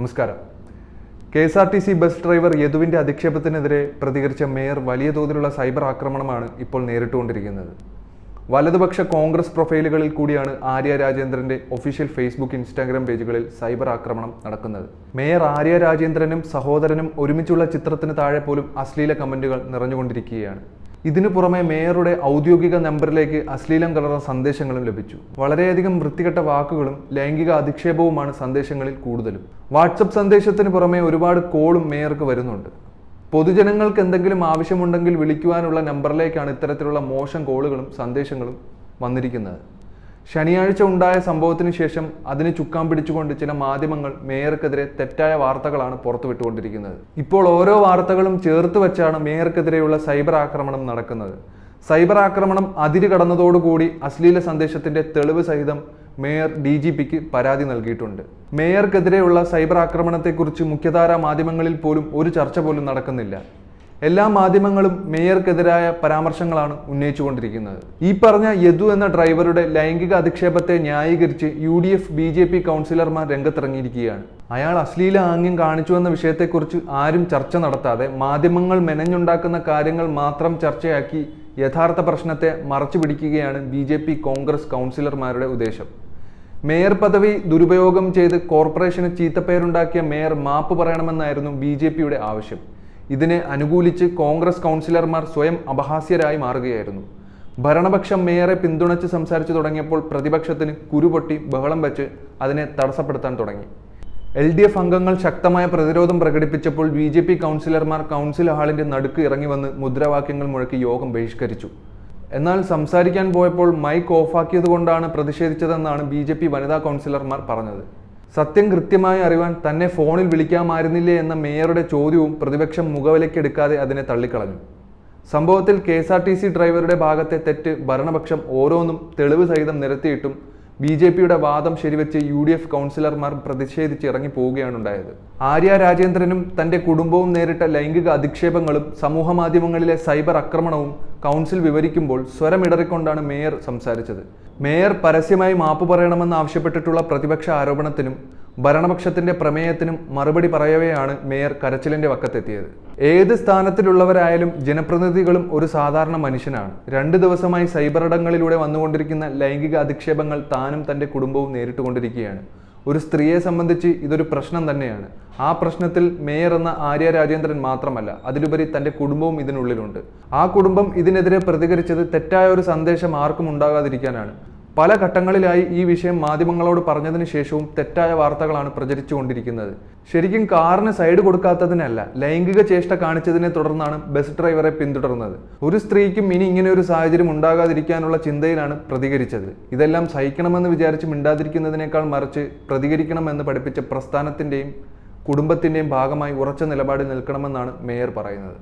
നമസ്കാരം. K S R T C bus driver യദുവിന്റെ അധിക്ഷേപത്തിനെതിരെ പ്രതികരിച്ച മേയർ വലിയ തോതിലുള്ള സൈബർ ആക്രമണമാണ് ഇപ്പോൾ നേരിട്ടുകൊണ്ടിരിക്കുന്നത്. വലതുപക്ഷ കോൺഗ്രസ് പ്രൊഫൈലുകളിൽ കൂടിയാണ് ആര്യ രാജേന്ദ്രന്റെ ഒഫീഷ്യൽ ഫേസ്ബുക്ക് ഇൻസ്റ്റാഗ്രാം പേജുകളിൽ സൈബർ ആക്രമണം നടക്കുന്നത്. മേയർ ആര്യ രാജേന്ദ്രനും സഹോദരനും ഒരുമിച്ചുള്ള ചിത്രത്തിന് താഴെ പോലും അശ്ലീല കമന്റുകൾ നിറഞ്ഞുകൊണ്ടിരിക്കുകയാണ്. ഇതിനു പുറമെ മേയറുടെ ഔദ്യോഗിക നമ്പറിലേക്ക് അശ്ലീലം കലർന്ന സന്ദേശങ്ങളും ലഭിച്ചു. വളരെയധികം വൃത്തികെട്ട വാക്കുകളും ലൈംഗിക അധിക്ഷേപവുമാണ് സന്ദേശങ്ങളിൽ കൂടുതലും. വാട്സപ്പ് സന്ദേശത്തിന് പുറമെ ഒരുപാട് കോളും മേയർക്ക് വരുന്നുണ്ട്. പൊതുജനങ്ങൾക്ക് എന്തെങ്കിലും ആവശ്യമുണ്ടെങ്കിൽ വിളിക്കുവാനുള്ള നമ്പറിലേക്കാണ് ഇത്തരത്തിലുള്ള മോശം കോളുകളും സന്ദേശങ്ങളും വന്നിരിക്കുന്നത്. ശനിയാഴ്ച ഉണ്ടായ സംഭവത്തിന് ശേഷം അതിന് ചുക്കാൻ പിടിച്ചുകൊണ്ട് ചില മാധ്യമങ്ങൾ മേയർക്കെതിരെ തെറ്റായ വാർത്തകളാണ് പുറത്തുവിട്ടുകൊണ്ടിരിക്കുന്നത്. ഇപ്പോൾ ഓരോ വാർത്തകളും ചേർത്ത് വെച്ചാണ് മേയർക്കെതിരെയുള്ള സൈബർ ആക്രമണം നടക്കുന്നത്. സൈബർ ആക്രമണം അതിര് കടന്നതോടുകൂടി അശ്ലീല സന്ദേശത്തിന്റെ തെളിവ് സഹിതം മേയർ ഡി ജി പിക്ക് പരാതി നൽകിയിട്ടുണ്ട്. മേയർക്കെതിരെയുള്ള സൈബർ ആക്രമണത്തെക്കുറിച്ച് മുഖ്യധാരാ മാധ്യമങ്ങളിൽ പോലും ഒരു ചർച്ച പോലും നടക്കുന്നില്ല. എല്ലാ മാധ്യമങ്ങളും മേയർക്കെതിരായ പരാമർശങ്ങളാണ് ഉന്നയിച്ചുകൊണ്ടിരിക്കുന്നത്. ഈ പറഞ്ഞ യദു എന്ന ഡ്രൈവറുടെ ലൈംഗിക അധിക്ഷേപത്തെ ന്യായീകരിച്ച് U D F B J P കൗൺസിലർമാർ രംഗത്തിറങ്ങിയിരിക്കുകയാണ്. അയാൾ അശ്ലീല ആംഗ്യം കാണിച്ചു എന്ന വിഷയത്തെക്കുറിച്ച് ആരും ചർച്ച നടത്താതെ മാധ്യമങ്ങൾ മെനഞ്ഞുണ്ടാക്കുന്ന കാര്യങ്ങൾ മാത്രം ചർച്ചയാക്കി യഥാർത്ഥ പ്രശ്നത്തെ മറച്ചു പിടിക്കുകയാണ് ബി ജെ പി കോൺഗ്രസ് കൗൺസിലർമാരുടെ ഉദ്ദേശം. മേയർ പദവി ദുരുപയോഗം ചെയ്ത് കോർപ്പറേഷന് ചീത്തപ്പേരുണ്ടാക്കിയ മേയർ മാപ്പ് പറയണമെന്നായിരുന്നു ബി ജെ പിയുടെ ആവശ്യം. ഇതിനെ അനുകൂലിച്ച് കോൺഗ്രസ് കൗൺസിലർമാർ സ്വയം അപഹാസ്യരായി മാറുകയായിരുന്നു. ഭരണപക്ഷം മേയറെ പിന്തുണച്ച് സംസാരിച്ചു തുടങ്ങിയപ്പോൾ പ്രതിപക്ഷത്തിന് കുരുപൊട്ടി ബഹളം വെച്ച് അതിനെ തടസ്സപ്പെടുത്താൻ തുടങ്ങി. എൽ ഡി എഫ് അംഗങ്ങൾ ശക്തമായ പ്രതിരോധം പ്രകടിപ്പിച്ചപ്പോൾ ബി ജെ പി കൗൺസിലർമാർ കൗൺസിൽ ഹാളിന്റെ നടുക്ക് ഇറങ്ങി വന്ന് മുദ്രാവാക്യങ്ങൾ മുഴക്കി യോഗം ബഹിഷ്കരിച്ചു. എന്നാൽ സംസാരിക്കാൻ പോയപ്പോൾ മൈക്ക് ഓഫാക്കിയതുകൊണ്ടാണ് പ്രതിഷേധിച്ചതെന്നാണ് ബി ജെ പി വനിതാ കൗൺസിലർമാർ പറഞ്ഞത്. സത്യം കൃത്യമായി അറിയാൻ തന്നെ ഫോണിൽ വിളിക്കാമായിരുന്നില്ലേ എന്ന മേയറുടെ ചോദ്യവും പ്രതിപക്ഷം മുഖവിലക്കെടുക്കാതെ അതിനെ തള്ളിക്കളഞ്ഞു. സംഭവത്തിൽ K S R T C ഡ്രൈവറുടെ ഭാഗത്തെ തെറ്റ് ഭരണപക്ഷം ഓരോന്നും തെളിവ് സഹിതം നിരത്തിയിട്ടും ബി ജെ പിയുടെ വാദം ശരിവെച്ച് യു ഡി എഫ് കൗൺസിലർമാർ പ്രതിഷേധിച്ച് ഇറങ്ങി പോവുകയാണ് ഉണ്ടായത്. ആര്യ രാജേന്ദ്രനും തന്റെ കുടുംബവും നേരിട്ട ലൈംഗിക അധിക്ഷേപങ്ങളും സമൂഹ മാധ്യമങ്ങളിലെ സൈബർ ആക്രമണവും കൗൺസിൽ വിവരിക്കുമ്പോൾ സ്വരമിടറിക്കൊണ്ടാണ് മേയർ സംസാരിച്ചത്. മേയർ പരസ്യമായി മാപ്പ് പറയണമെന്ന് ആവശ്യപ്പെട്ടിട്ടുള്ള പ്രതിപക്ഷ ആരോപണത്തിനും ഭരണപക്ഷത്തിന്റെ പ്രമേയത്തിനും മറുപടി പറയവെയാണ് മേയർ കരച്ചിലിന്റെ വക്കത്തെത്തിയത്. ഏത് സ്ഥാനത്തിലുള്ളവരായാലും ജനപ്രതിനിധികളും ഒരു സാധാരണ മനുഷ്യനാണ്. രണ്ട് ദിവസമായി സൈബർ ഇടങ്ങളിലൂടെ വന്നുകൊണ്ടിരിക്കുന്ന ലൈംഗിക അധിക്ഷേപങ്ങൾ താനും തന്റെ കുടുംബവും നേരിട്ടുകൊണ്ടിരിക്കുകയാണ്. ഒരു സ്ത്രീയെ സംബന്ധിച്ച് ഇതൊരു പ്രശ്നം തന്നെയാണ്. ആ പ്രശ്നത്തിൽ മേയർ എന്ന ആര്യ രാജേന്ദ്രൻ മാത്രമല്ല അതിലുപരി തന്റെ കുടുംബവും ഇതിനുള്ളിലുണ്ട്. ആ കുടുംബം ഇതിനെതിരെ പ്രതികരിച്ചത് തെറ്റായ ഒരു സന്ദേശം ആർക്കും ഉണ്ടാകാതിരിക്കാനാണ്. പല ഘട്ടങ്ങളിലായി ഈ വിഷയം മാധ്യമങ്ങളോട് പറഞ്ഞതിന് ശേഷവും തെറ്റായ വാർത്തകളാണ് പ്രചരിച്ചുകൊണ്ടിരിക്കുന്നത്. ശരിക്കും കാറിന് സൈഡ് കൊടുക്കാത്തതിനല്ല ലൈംഗിക ചേഷ്ട കാണിച്ചതിനെ തുടർന്നാണ് ബസ് ഡ്രൈവറെ പിന്തുടർന്നത്. ഒരു സ്ത്രീക്കും ഇനി ഇങ്ങനെ ഒരു സാഹചര്യം ഉണ്ടാകാതിരിക്കാനുള്ള ചിന്തയിലാണ് പ്രതികരിച്ചത്. ഇതെല്ലാം സഹിക്കണമെന്ന് വിചാരിച്ച് മിണ്ടാതിരിക്കുന്നതിനേക്കാൾ മറിച്ച് പ്രതികരിക്കണമെന്ന് പഠിപ്പിച്ച പ്രസ്ഥാനത്തിന്റെയും കുടുംബത്തിന്റെയും ഭാഗമായി ഉറച്ച നിലപാടിൽ നിൽക്കണമെന്നാണ് മേയർ പറയുന്നത്.